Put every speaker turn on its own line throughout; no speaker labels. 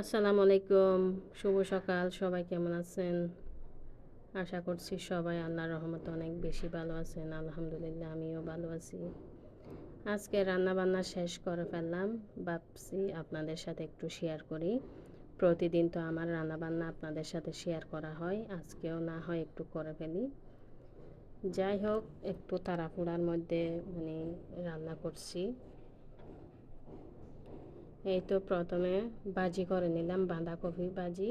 আসসালামু আলাইকুম, শুভ সকাল, সবাই কেমন আছেন? আশা করছি সবাই আল্লাহর রহমতে অনেক বেশি ভালো আছেন, আলহামদুলিল্লাহ আমিও ভালো আছি। আজকে রান্না বান্না শেষ করে ফেললাম, ভাবছি আপনাদের সাথে একটু শেয়ার করি। প্রতিদিন তো আমার রান্না বান্না আপনাদের সাথে শেয়ার করা হয়, আজকেও না হয় একটু করে ফেলি। যাই হোক, একটু তাড়াহুড়ার মধ্যে মানে রান্না করছি। এই তো প্রথমে ভাজি করে নিলাম বাঁধাকপি ভাজি।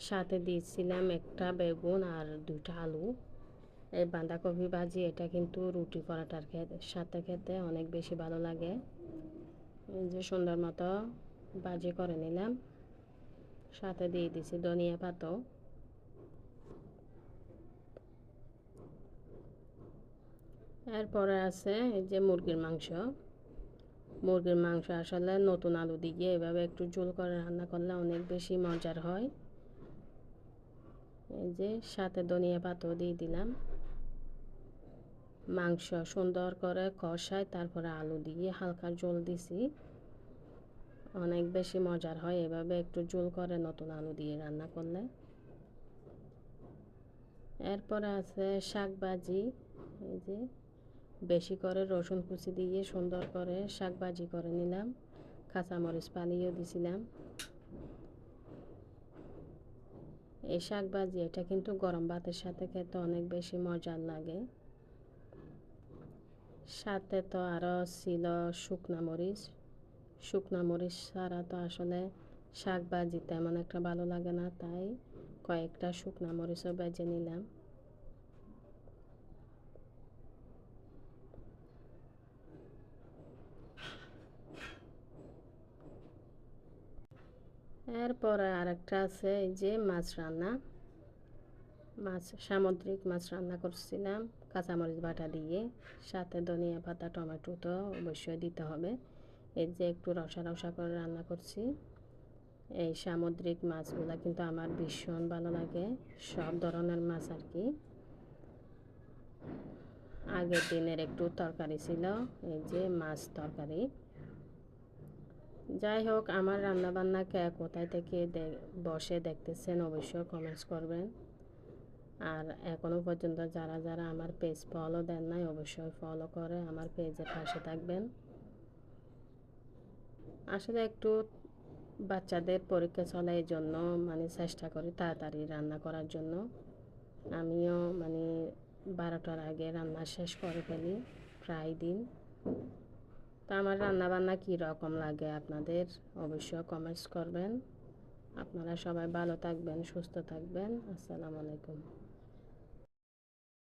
সাথে দিয়েছিলাম একটা বেগুন আর দুইটা আলু। এই বাঁধাকপি ভাজি, এটা কিন্তু রুটি পরাটার খেতে, সাথে খেতে অনেক বেশি ভালো লাগে। এই যে সুন্দর মতো ভাজি করে নিলাম। সাথে দিয়ে দিছি ধনিয়া পাতাও এরপরে আছে এই যে মুরগির মাংস। মুরগির মাংস আসলে নতুন আলু দিয়ে এভাবে একটু ঝোল করে রান্না করলে অনেক বেশি মজার হয়। এই যে সাথে ধনিয়া পাতাও দিয়ে দিলাম। মাংস সুন্দর করে কষায় তারপরে আলু দিয়ে হালকা জল দিছি। অনেক বেশি মজার হয় এভাবে একটু জোল করে নতুন আলু দিয়ে রান্না করলে। এরপরে আছে শাক ভাজি এই যে বেশি করে রসুন কুচি দিয়ে সুন্দর করে শাক ভাজি করে নিলাম। কাঁচামরিচ পালিয়েও দিছিলাম। এই শাক ভাজি এটা কিন্তু গরম ভাতের সাথে খেতে অনেক বেশি মজার লাগে। সাথে তো আরও ছিল শুকনা মরিচ। শুকনা মরিচ ছাড়া তো আসলে শাক ভাজি তেমন একটা ভালো লাগে না, তাই কয়েকটা শুকনা মরিচও বেজে নিলাম। এরপরে আরেকটা আছে, এই যে মাছ রান্না। মাছ, সামুদ্রিক মাছ রান্না করছিলাম, কাঁচামরিচ বাটা দিয়ে। সাথে ধনিয়া পাতা, টমেটো তো অবশ্যই দিতে হবে। এই যে একটু রসা রসা করে রান্না করছি। এই সামুদ্রিক মাছগুলো কিন্তু আমার ভীষণ ভালো লাগে, সব ধরনের মাছ আর কি। আগের দিনের একটু তরকারি ছিল, এই যে মাছ তরকারি। যাই হোক, আমার রান্নাবান্না কে কোথায় থেকে বসে দেখতেছেন অবশ্যই কমেন্টস করবেন। আর এখনও পর্যন্ত যারা যারা আমার পেজ ফলো দেন নাই, অবশ্যই ফলো করে আমার পেজে পাশে থাকবেন। আসলে একটু বাচ্চাদের পরীক্ষা চলে এই জন্য মানে চেষ্টা করি তাড়াতাড়ি রান্না করার জন্য। আমিও মানে বারোটার আগে রান্না শেষ করে ফেলি, প্রায় দিন। তো আমার রান্নাবান্না কী রকম লাগে আপনাদের? অবশ্যই কমেন্টস করবেন। আপনারা সবাই ভালো থাকবেন, সুস্থ থাকবেন। আসসালামু আলাইকুম।